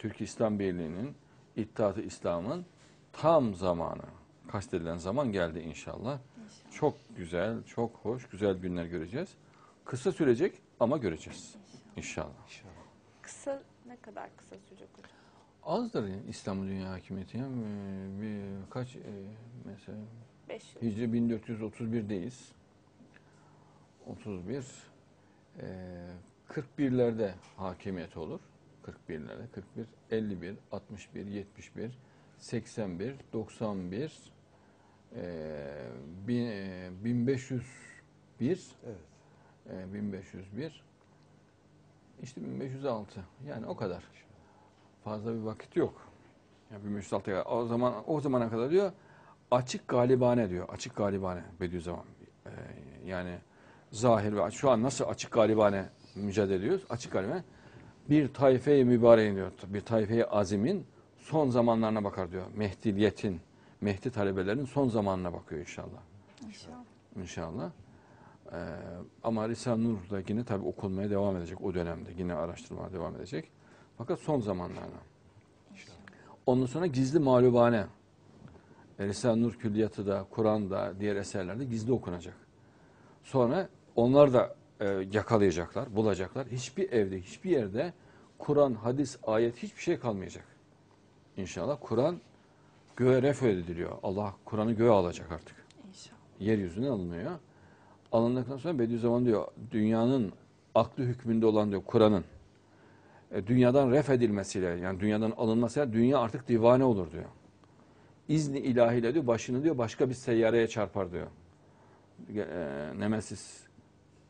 Türk İslam Birliği'nin, İttihat-ı İslam'ın tam zamanı, kastedilen zaman geldi inşallah. İnşallah. Çok güzel, çok hoş, güzel günler göreceğiz. Kısa sürecek ama göreceğiz inşallah. İnşallah. Kısa ne kadar kısa sürecek hocam? Azdır yani İslam dünya hakimiyeti. ya. Ee, Bir, kaç e, mesela 5 yıl. Hicri 1431'deyiz. 31 e, 41'lerde hakimiyet olur. 41'lerde 41 51 61 71 81 91 e, bin- e, 1501 Evet. e, 1501 işte 1506 yani o kadar. Fazla bir vakit yok. Ya 1506 kadar. O zaman o zamana kadar diyor açık galibane diyor. Açık galibane Bediüzzaman. Ee, yani zahir ve şu an nasıl açık galibane mücadele ediyoruz? Açık galibane bir tayfe-i mübareğin diyor. Bir tayfe-i azimin son zamanlarına bakar diyor. Mehdiliyetin, Mehdi talebelerinin son zamanına bakıyor inşallah. İnşallah. İnşallah. Ee, ama Risale-i Nur da yine tabii okunmaya devam edecek o dönemde. Yine araştırmaya devam edecek. Fakat son zamanlarda. Ondan sonra gizli mağlubane. E, Risale-i Nur külliyatı da, Kur'an'da, diğer eserlerde gizli okunacak. Sonra onlar da e, yakalayacaklar, bulacaklar. Hiçbir evde, hiçbir yerde Kur'an, hadis, ayet hiçbir şey kalmayacak. İnşallah Kur'an göğe ref ediliyor. Allah Kur'an'ı göğe alacak artık İnşallah. yeryüzüne alınıyor. Alındıktan sonra Bediüzzaman diyor dünyanın aklı hükmünde olan diyor Kur'an'ın e, dünyadan ref edilmesiyle yani dünyadan alınmasıyla dünya artık divane olur diyor. İzni ilahiyle diyor başını diyor başka bir seyyareye çarpar diyor. E, Nemesis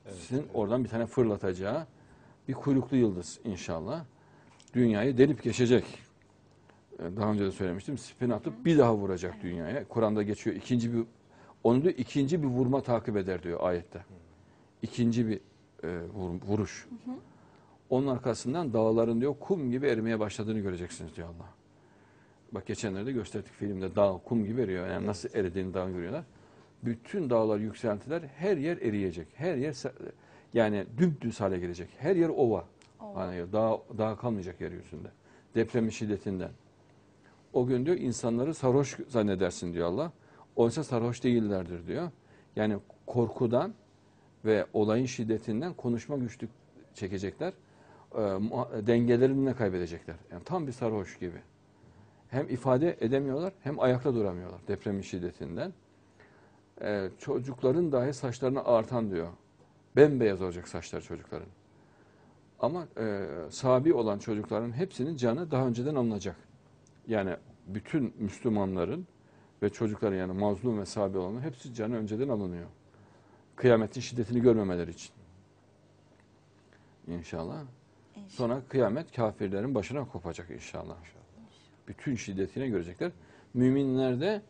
sizin oradan bir tane fırlatacağı bir kuyruklu yıldız inşallah. Dünyayı delip geçecek. E, Daha önce de söylemiştim. Spin atıp bir daha vuracak dünyaya. Kur'an'da geçiyor. ikinci bir onu diyor ikinci bir vurma takip eder diyor ayette. İkinci bir e, vur- vuruş. Onun arkasından dağların diyor kum gibi erimeye başladığını göreceksiniz diyor Allah. Bak geçenlerde gösterdik filmde dağ kum gibi eriyor. Yani nasıl eridiğini dağ görüyorlar. Bütün dağlar yükseltiler her yer eriyecek. Her yer yani dümdüz hale gelecek. Her yer ova. Ova. Hani dağ, dağ kalmayacak yeryüzünde. Depremin şiddetinden. O gün diyor insanları sarhoş zannedersin diyor Allah. Oysa sarhoş değillerdir diyor. Yani korkudan ve olayın şiddetinden konuşma güçlük çekecekler. E, dengelerini de kaybedecekler. Yani tam bir sarhoş gibi. Hem ifade edemiyorlar hem ayakta duramıyorlar depremin şiddetinden. E, çocukların dahi saçlarını ağartan diyor. Bembeyaz olacak saçlar çocukların. Ama e, sabi olan çocukların hepsinin canı daha önceden alınacak. Yani bütün Müslümanların ve çocukların yani mazlum ve sabi olanların hepsi canı önceden alınıyor. Kıyametin şiddetini görmemeleri için. İnşallah. İnşallah. Sonra kıyamet kafirlerin başına kopacak inşallah. Bütün şiddetine görecekler. Müminler de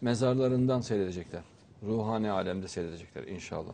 mezarlarından seyredecekler. Ruhani alemde seyredecekler inşallah.